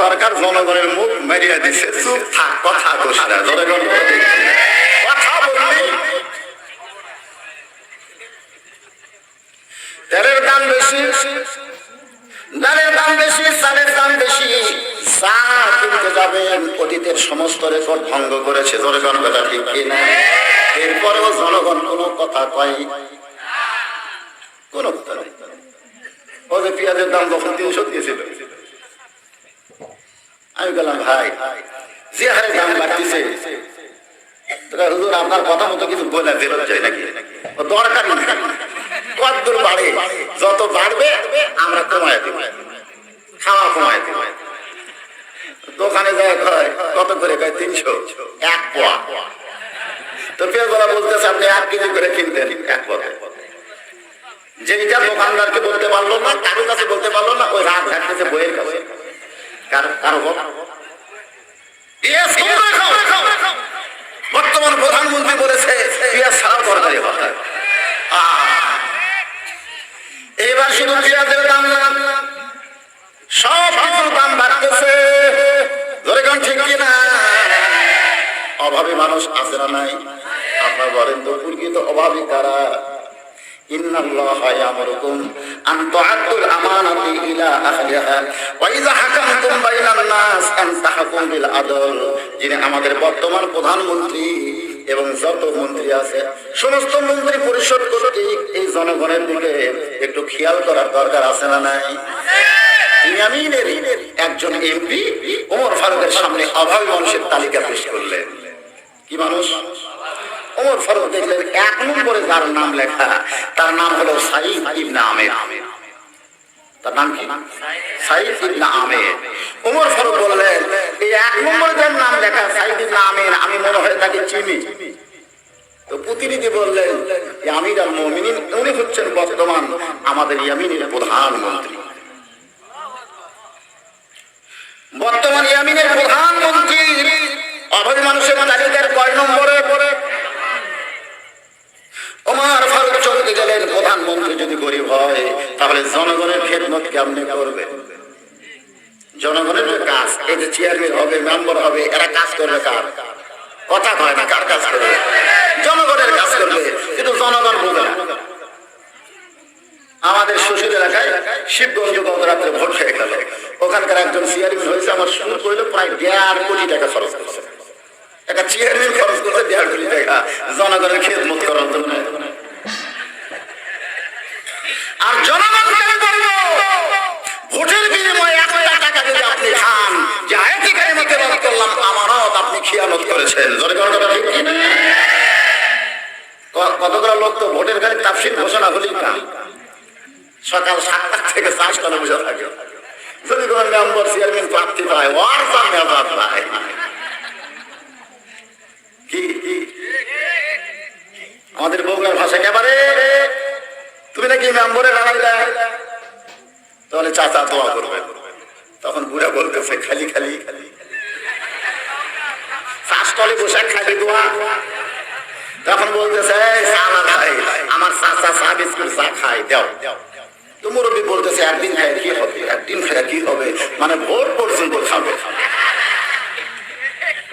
সরকার জনগণের মুখ মেরিয়ে দিছে। কথা জনগণ তেলের দাম বেশি ডালের দাম বেশি, চালের দাম বেশি। চা কিনতে যাবেন অতীতের সমস্ত রেকর্ড ভঙ্গ করেছে, জনগণ কথা ঠিক কিনা? এরপরেও জনগণ কোনো কথা কয় কোনো কথা ও যে পেঁয়াজের দাম যখন তিনশো দিয়েছিল আমি বললাম, ভাই যে হারে দাম বাড়তেছে। হুজুর, আপনার কথা মতো কিছু বলে দিল যায় নাকি? দরকার কতদূর বাড়ে? যত বাড়বে, আমরা কমায় দিব। খাওয়া কমায় দিব। দোকানে যায়, কয়, কত করে? কয়, তিনশো। এক পোয়া। তো পেঁয়াজওয়ালা বলতেছে, আপনি এক কেজি করে কিনতেন, এক পোয়া যেটা দোকানদারকে বলতে পারল না, কারোর কাছে বলতে পারল না, ওই রাগ ঘাটতেছে বইয়ের কাছে কারও কারও বল। পেঁয়াজ তোমরা খাও। বর্তমান প্রধানমন্ত্রী বলেছে এবার শুধু পেঁয়াজের দাম না সব কিছুর দাম বাড়তেছে। ধরে কোন ঠিক কিনা? অভাবী মানুষ আছে না নাই? আপনার বলেন তো প্রকৃত অভাবী কারা? إن الله يأمركم أن تعدوا الأمانة إلى أهلها وإذا حكمتم بين الناس أن تحكموا بالعدل যিনি আমাদের বর্তমান প্রধানমন্ত্রী এবং যত মন্ত্রী আছে সমস্ত মন্ত্রী পরিষদ কর্তৃক এই জনগণের দিকে একটু খেয়াল করার দরকার আছে না নাই ইয়ামিনের একজন এমপি ওমর ফারুকের সামনে অভাবী মানুষের তালিকা পেশ করলেন কি মানুষ ওমর ফারুক দেখলেন, এক নম্বরে যার নাম লেখা। তার নাম হলো সাইদ ইবনে আমের। তার নাম কি? সাইদ ইবনে আমের। ওমর ফারুক বললেন, এই এক নম্বরে যার নাম লেখা, সাইদ ইবনে আমের, আমি মনে হয় তাকে চিনি। তো প্রতিনিধি বললেন আমির আল মমিনিন, উনি হচ্ছেন বর্তমান আমাদের ইয়ামিনের প্রধানমন্ত্রী। বর্তমান ইয়ামিনের প্রধানমন্ত্রী, অভাবী মানুষের তালিকার কয় নম্বরে? পড়ে ওমর ফারুক চৌধুরী প্রধানমন্ত্রী যদি গরিব হয়, তাহলে জনগণের খেদমত কেমনে করবে? জনগণের কাজ এই যে চেয়ারম্যান হবে মেম্বার হবে, এরা কাজ করবে কার? কথা কয় না কার কাজ করবে? জনগণের কাজ করবে, কিন্তু জনগণ বোঝে না। আমাদের শ্বশুর এলাকায় শিবগঞ্জ গত রাত্রে ভোট হয়ে গেল। ওখানকার একজন চেয়ারম্যান হয়েছে, আমার শুরু করলে প্রায় দেড় কোটি টাকা খরচ করছে। একটা চেয়ারম্যান খরচ করছে দেড় কোটি টাকা। জনগণের খেদমত করার জন্য। আর জনগণ কেন করব? ভোটের বিনিময়ে একটা টাকা যদি আপনি খান, যে আয়াতি কারিমাতে বাদ করলাম আমানত আপনি খিয়ানত করেছেন। জনগণ কথা ঠিক কতগুলো লোক তো ভোটের খালি তাফসিল ঘোষণা হলেই কাম। সকাল সাতটা থেকে চাষ করে বসে থাকে। যদি কোনো মেম্বার, চেয়ারম্যান, প্রার্থী পায় ওর সামনে আবার পায় কি কি আমাদের বগুড়ার ভাষা একেবারে তুমি নাকি মেম্বরে দাঁড়াইলা তাহলে চাচা দোয়া করবে তখন বুড়া বলতেছে, খালি খালি। খালি শ্বাসতলে বসে খালি দোয়া। তখন বলতেছে, "এই চা আমার চাচা চা বিস্কুট চা খাই দাও। তো মুরব্বী বলতেছে, একদিন খাই কি হবে? একদিন খাই কি হবে? মানে ভোট পর্যন্ত খাবে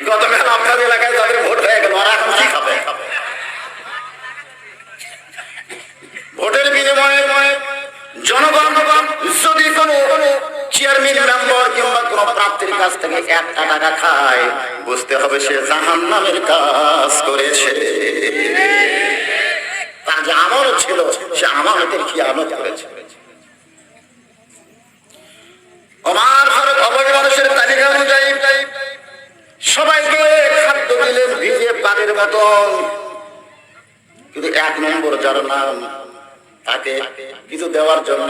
গতকাল আপনার এলাকায় যাদের ভোট হয়ে গেল ওরা এখন কি খাবে ভোটের বিনিময়ে জনগণ যদি কোনো চেয়ারম্যান মেম্বার কিংবা কোনো টাকা খায়। বুঝতে হবে সে জাহান নামের কাজ করেছে। তার যে আমল ছিল, সে আমানতের কি আমল করেছে। আমার ভারত অবৈধ মানুষের তালিকা অনুযায়ী সবাইকে খাদ্য দিলেন ভিজে পানির মতন। কিন্তু এক নম্বর যার নাম, তাকে কিছু দেওয়ার জন্য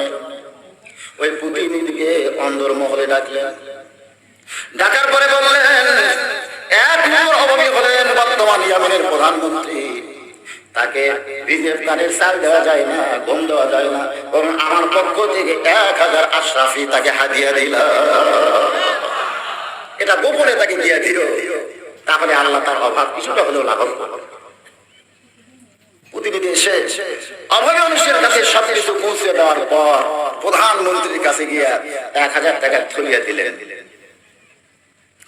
ওই প্রতিনিধিকে অন্দর মহলে ডাকলেন। ডাকার পরে বললেন, এক নম্বর অভাবী হলেন বর্তমান ইয়ামেনের প্রধানমন্ত্রী। তাকে রিজের কানের চাল দেওয়া যায় না গম দেওয়া যায় না বরং আমার পক্ষ থেকে এক হাজার আশরাফি তাকে হাদিয়া দিল। এটা গোপনে তাকে দিয়ে দিল। তাহলে আল্লাহ তার অভাব কিছুটা হলেও লাঘব করবে। প্রতিনিধি এসে অভাবী মানুষের কাছে সবকিছু পৌঁছে দেওয়ার পর প্রধানমন্ত্রীর কাছে গিয়া এক হাজার টাকা ছড়িয়ে দিলেন।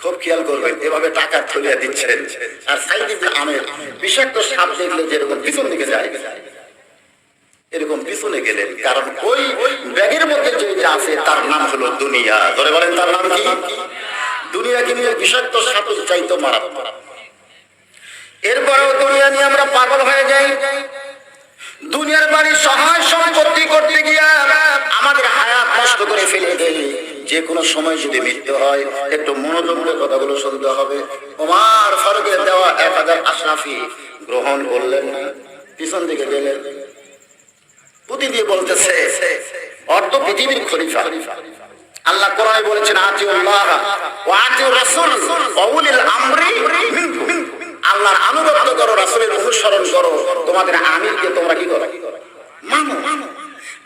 খুব খেয়াল করবেন, এভাবে টাকা ছড়িয়ে দিচ্ছেন। আর সাইড ইবনে আমের বিষাক্ত সাপ দেখলে যেরকম পিছন দিকে যায়, এরকম পিছনে গেলেন। কারণ ওই ব্যাগের মধ্যে যেটা আছে, তার নাম হলো দুনিয়া। ধরে বলেন তার নাম কি? দুনিয়া কিন্তু বিষাক্ত সাপের চাইতো মারাত্মক এরপরেও দুনিয়া নিয়ে আমরা পাগল হয়ে যাই। দুনিয়ার বাড়ি সহায় সম্পত্তি করতে গিয়া আমাদের হায়াত নষ্ট করে ফেলে দেয় যে কোনো সময় যদি মৃত্যু হয়, একটু মনোযোগ কথাগুলো শুনতে হবে। ওমার ফারুকের দেওয়া এক হাজার আশরাফি গ্রহণ করলেন না। পিছন দিকে গেলেন। পুঁতি দিয়ে বলতেছে, অর্ধ পৃথিবীর আল্লাহ কোরআনে বলেছেন, আতিউল্লাহ আতিউর রাসূল আমরি আল্লাহর করো, রাসূলের অনুসরণ করো। তোমাদের আমিরকে তোমরা কি করো? মানো।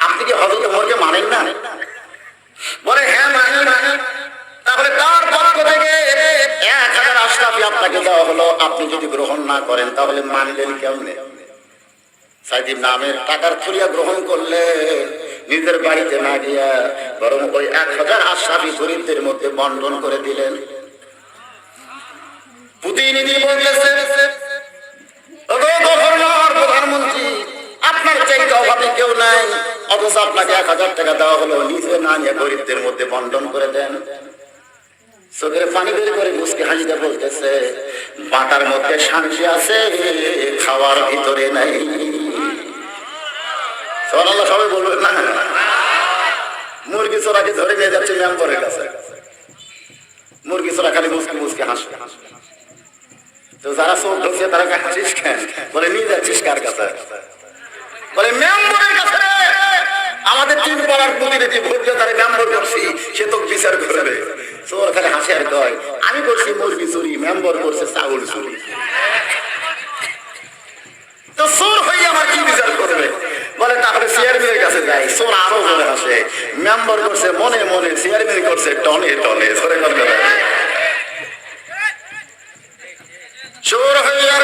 আপনি কি হযরত ওমরকে মানেন না? বলে হ্যাঁ মানি মানি তাহলে তার পক্ষ থেকে এক হাজার আশরাফি আপনাকে দেওয়া হলো। আপনি যদি গ্রহণ না করেন, তাহলে মানলেন কেমনে? সাইদিব টাকার থুরিয়া গ্রহণ করলে নিজের বাড়িতে না গিয়া বরং ওই এক হাজার আশাবি গরিবদের মধ্যে বন্টন করে দিলেন। প্রতিনিধি বলতেছে প্রধানমন্ত্রী আপনার চাইতে অভাবে কেউ নাই। অথচ আপনাকে এক হাজার টাকা দেওয়া হলো, নিজে না নিয়ে গরিবদের মধ্যে বন্টন করে দেন। চোখের পানি বের করে মুসকে হাসিতে বলতেছে, বাটার মধ্যে শান্তি আছে, খাওয়ার ভিতরে নাই। সোনাল্লাহ সবাই বলবেন না। মুরগি চোরাকে ধরে নিয়ে যাচ্ছে মেম্বরের কাছে। মুরগি চোরা খালি মুসকে মুসকে হাসবে তো যারা চোখ ঢুকছে তারা হাসিস কেন? বলে, নিয়ে যাচ্ছিস কার কাছে? বলে, মেম্বরের কাছে আমাদের তিন পাড়ার প্রতিনিধি ভোট তারা মেম্বর করছি, সে তো বিচার করবে। চোর খালি হাসি আর কয়, আমি করছি মুরগি চুরি, মেম্বর করছে চাউল চুরি। তো চোর হয়ে আমার কি বিচার করবে? বলে, তাহলে চেয়ারম্যানের কাছে যাই। চোর আরও জোরে আসে মেম্বার করছে, মনে মনে চেয়ারম্যান করছে, টনে টনে ধরে করতে চোর হয়ে আর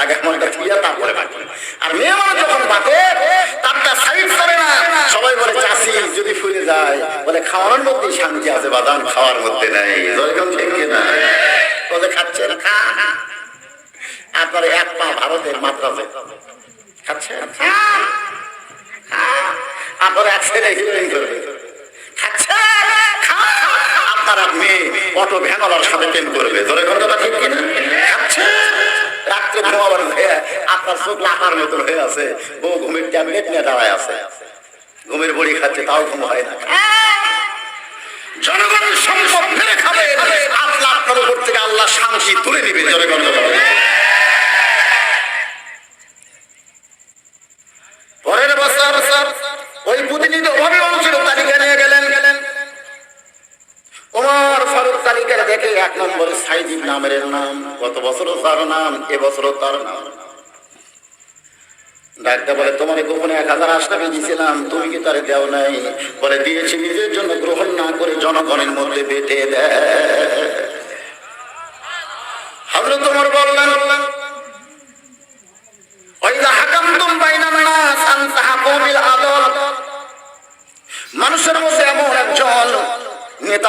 আগে থুইয়া তারপরে আর মেয়ে মানুষ যখন বাঁটে তারটা সাইড করে না। সবাই বলে চাষি যদি ফুলে যায়, বলে খাওয়ানোর মধ্যেই শান্তি আছে, বাদাম খাওয়ার মধ্যে নাই যেরকম ঠিক না বলে খাচ্ছেন খা আপনার এক পা ভারতের মাত্রাতে খাচ্ছেন। আপনার এক ছেলে হিরোইন করবে। আপনার এক মেয়ে অটো ভ্যানওয়ালার সাথে প্রেম করবে। ধরে কোন কথা ঠিক কিনা? খাচ্ছেন রাত্রে ঘুমাবার আপনার চোখ লাফার মতন হয়ে আছে। বউ ঘুমের ট্যাবলেট নিয়ে দাঁড়ায় আছে। ঘুমের বড়ি খাচ্ছে, তাও ঘুম হয় না। জনগণের সম্পদ ফেলে খাবে। আপনার উপর থেকে আল্লাহ শান্তি তুলে দিবে জনগণ পরের বছর ওই প্রতিনিধি অভাবে অংশের তালিকা নিয়ে গেলেন গেলেন ওমর ফারুক তালিকার দেখে এক নম্বরে সাইদ নামের নাম। গত বছরও তার নাম? এবছরও তার নাম। ডাক্তার বলে, তোমার গোপনে এক হাজার আশটাকে দিয়েছিলাম, তুমি কি তারে দেও নাই? বলে, দিয়েছি নিজের জন্য গ্রহণ না করে জনগণের মধ্যে বেটে দেয়। তোমার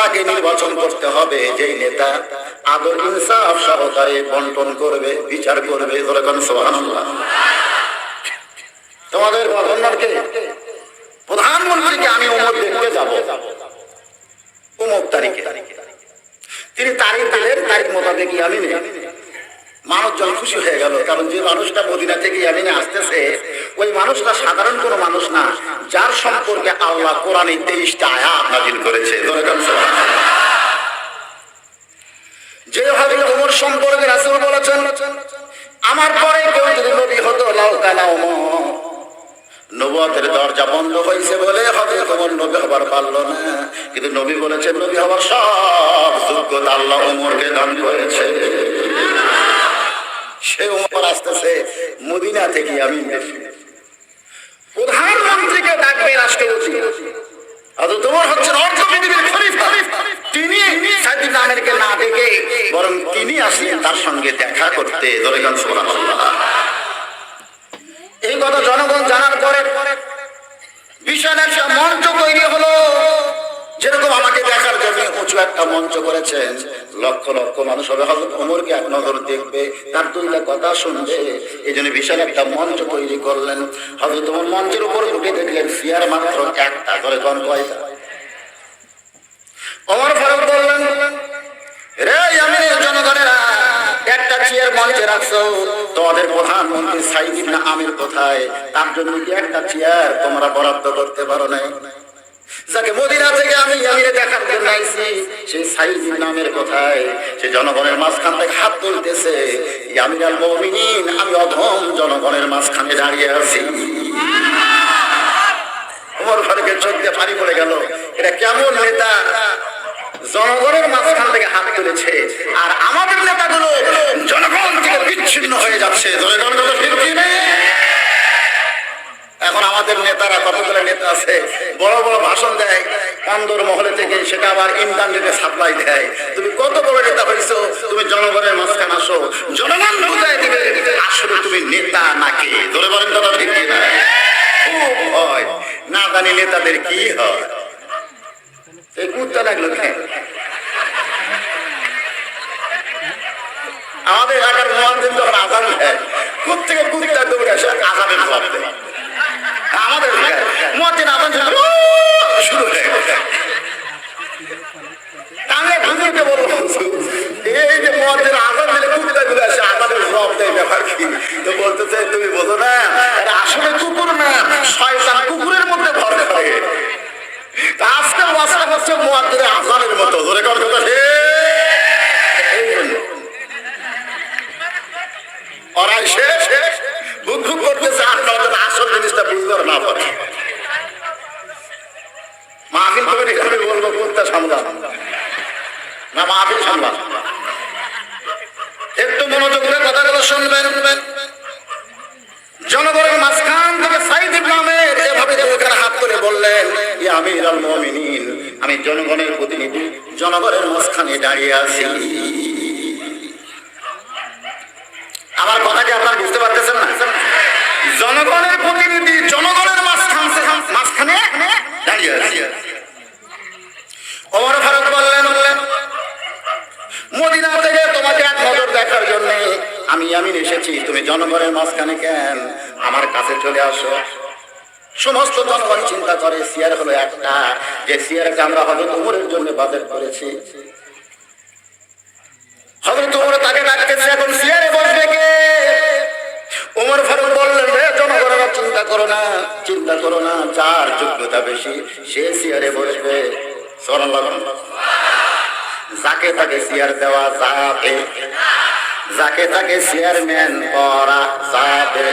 নেতাকে নির্বাচন করতে হবে। যেই নেতা আদর, ইনসাফ সহকারে বন্টন করবে, বিচার করবে তোমাদের গভর্নরকে, প্রধানমন্ত্রীকে আমি উমর দেখতে যাব। উমর তারিখে। তিনি তারিখ তারিখ মোতাবেক আমি নেই। মানুষজন খুশি হয়ে গেল, কারণ যে মানুষটা মদিনা থেকে ইয়ামিনে আসতেছে, ওই মানুষটা সাধারণ কোনো মানুষ না, যার সম্পর্কে আল্লাহ কোরআনে তেইশটা আয়াত নাজিল করেছে। যে সম্পর্কে বলেছেন, আমার পরে কেউ যদি নবী হতো দরজা বন্ধ হয়েছে বলে হবে তোমার নবী হবার পারল না। কিন্তু নবী বলেছেন, নবী হবার সব যোগ্য যোগ্যতা আল্লাহ উমরকে দান করেছে। সে আসতেছে, মদিনা থেকে আমি প্রধানমন্ত্রীকে ডাকবে রাষ্ট্রপতি। বরং তিনি তার সঙ্গে দেখা করতে এই জনগণ জানার পরে একটা মঞ্চ তৈরি হলো। একটা মঞ্চ করেছেন। লক্ষ লক্ষ মানুষ হবে। হজরত ওমরকে এক নজর দেখবে, তার দুইটা কথা শুনবে। এই জন্য বিশাল একটা মঞ্চ তৈরি করলেন। হজরত ওমর মঞ্চের উপর উঠে দেখলেন চেয়ার মাত্র একটা করে কন কয়টা ওমর ফারুক বললেন, রে আমি জনগণেরা, একটা চেয়ার মঞ্চে রাখছো। তোমাদের প্রধানমন্ত্রী সাইদ ইবনে আমির কোথায়? তার জন্য কি একটা চেয়ার তোমরা বরাদ্দ করতে পারো না যাকে মদিনা থেকে আমি আমিরে দেখার জন্য আইছি, সেই সাইদ ইবনে আমির কোথায় সে জনগণের মাঝখান থেকে হাত তুলতেছে আমির আল মুমিনিন, আমি অধম জনগণের মাঝখানে দাঁড়িয়ে আছি। ওমর ফারুকের চোখ দিয়ে পানি পড়ে গেল। এটা কেমন নেতা? জনগণের মাঝখান থেকে হাত তুলেছে। আর আমাদের নেতাগুলো জনগণ থেকে বিচ্ছিন্ন হয়ে যাচ্ছে। জনগণ ঠিক? এখন আমাদের নেতারা কতগুলো নেতা আছে? বড় বড় ভাষণ দেয়, কান্দর মহলে থেকে সেটা আবার ইন্টারনেটে সাপ্লাই দেয়। তুমি কত বড় নেতা হয়েছো? তুমি জনগণের মাঝখানে আসো। জনগণ বুঝাই দিবে, আসলে তুমি নেতা নাকি? ধরে বলেন কথা ঠিক না হয়? না জানি নেতাদের কি হয়। এই কুত্তা লাগল কেন? আমাদের এলাকার মোহাম্মদিন যখন আজান দেয় কোথেকে কুত্তা দৌড়ে আসে, আজানের জবাব দেয় আমাদের মোহাম্মদিন আজান দিলে, "ও!" শুরু হয়ে গেছে আমি এক হুজুরকে বলব, এই যে মোহাম্মদিন আজান দিলে কুত্তা গুলো আসে আজানের জবাব দেয় ব্যাপার কি তো বলতেছে তুমি বোঝো না এটা আসলে কুকুর না শয়তান কুকুরের মধ্যে ভর করে তা আজকে ওয়াজটা হচ্ছে মোয়াদ্দিনের আজানের মতো ধরে কর কথা ঠিক? এই জন্য। ওরা এসে ভুক ভুক করতেছে আর নজর আসল জিনিসটা বুঝতে না পারে মাহফিল কমিটি আমি একটু মনোযোগ জনগণের মাঝখান থেকে সাইদ দুইখানে হাত করে বললেন, ইয়া আমি জনগণের প্রতিনিধি, জনগণের মাঝখানে দাঁড়িয়ে আছি আমার কথা কি আপনারা বুঝতে পারতেছেন না জনগণের প্রতিনিধি জনগণের মাঝখান থেকে- মাঝখানে দাঁড়িয়ে আছি ওমর ফারুক বললেন বললেন মদিনা থেকে তোমাকে এক নজর দেখার জন্য আমি আমি এসেছি, তুমি জনগণের মাঝখানে কেন আমার কাছে চলে আসো? সমস্ত জনগণ চিন্তা করে, সিয়ার হলো একটা। যে সিয়ারকে আমরা হজরত উমরের জন্য বাজেট করেছি। সিয়ারে সিয়ারে যাকে তাকে চেয়ার দেওয়া যাবে। যাকে তাকে চেয়ারম্যান করা যাবে।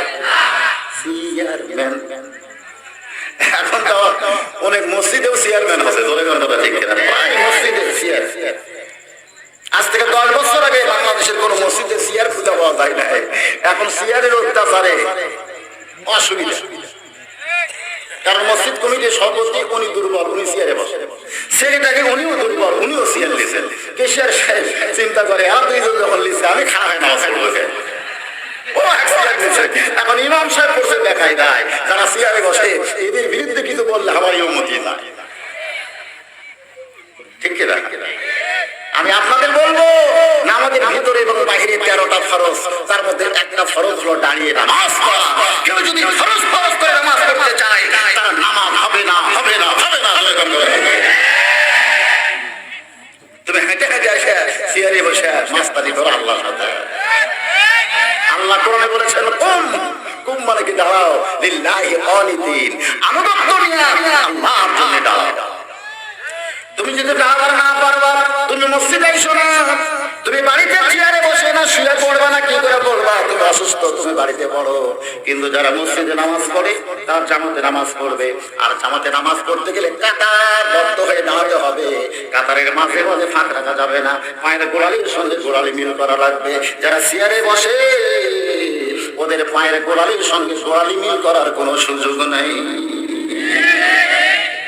চেয়ারম্যান। মসজিদেও চেয়ারম্যান আজ থেকে দশ বছর আগে বাংলাদেশের কোন মসজিদে চেয়ার পাওয়া যায় না এখন অত্যাচারে কারণ মসজিদ কমিটির সভাপতি, উনি দুর্বল, উনি চেয়ারে বসে। সেক্রেটারি উনিও দুর্বল, উনিও কেশিয়ার সাহেব চিন্তা করে, আর দুইজন যখন লিখছে, আমি খারাপ। এখন ইমাম সাহেব দেখাই যারা চেয়ারে বসে, এদের বিরুদ্ধে কিছু বললে আমার নাই। ঠিক আমি আপনাদের বলব, নামাজের ভিতরে এবং বাহিরে তেরোটা ফরজ, তার মধ্যে একটা ফরজ হলো দাঁড়িয়ে নামাজ কেউ যদি ফরজ ফরজ করে নামাজ পড়তে চায়, তার নামাজ হবে না হবে না হবে না। তুমি হেঁটে হেঁটে আসে চেয়ারে বসে মাস্তানি করো আল্লাহর সাথে আল্লাহ কোরআনে বলেছেন, কুম কুম মানে কি দাঁড়াও, লিল্লাহি অনিদিন আনুগত্য নিয়ে আল্লাহর জন্য দাঁড়াও। তুমি যদি দাঁড়াবার না পারবা, তুমি মসজিদে এসো না। তুমি বাড়িতে চেয়ারে বসে না, শুয়ে পড়বা না, কি করে পড়বা? তুমি অসুস্থ, তুমি বাড়িতে পড়ো। কিন্তু যারা মসজিদে নামাজ পড়ে, তার জামাতে নামাজ পড়বে। আর জামাতে নামাজ পড়তে গেলে কাতার বদ্ধ হয়ে দাঁড়াতে হবে। কাতারের মাঝে মাঝে ফাঁক রাখা যাবে না। পায়ের গোড়ালির সঙ্গে গোড়ালি মিল করা লাগবে। যারা চেয়ারে বসে, ওদের পায়ের গোড়ালির সঙ্গে গোড়ালি মিল করার কোনো সুযোগ নেই।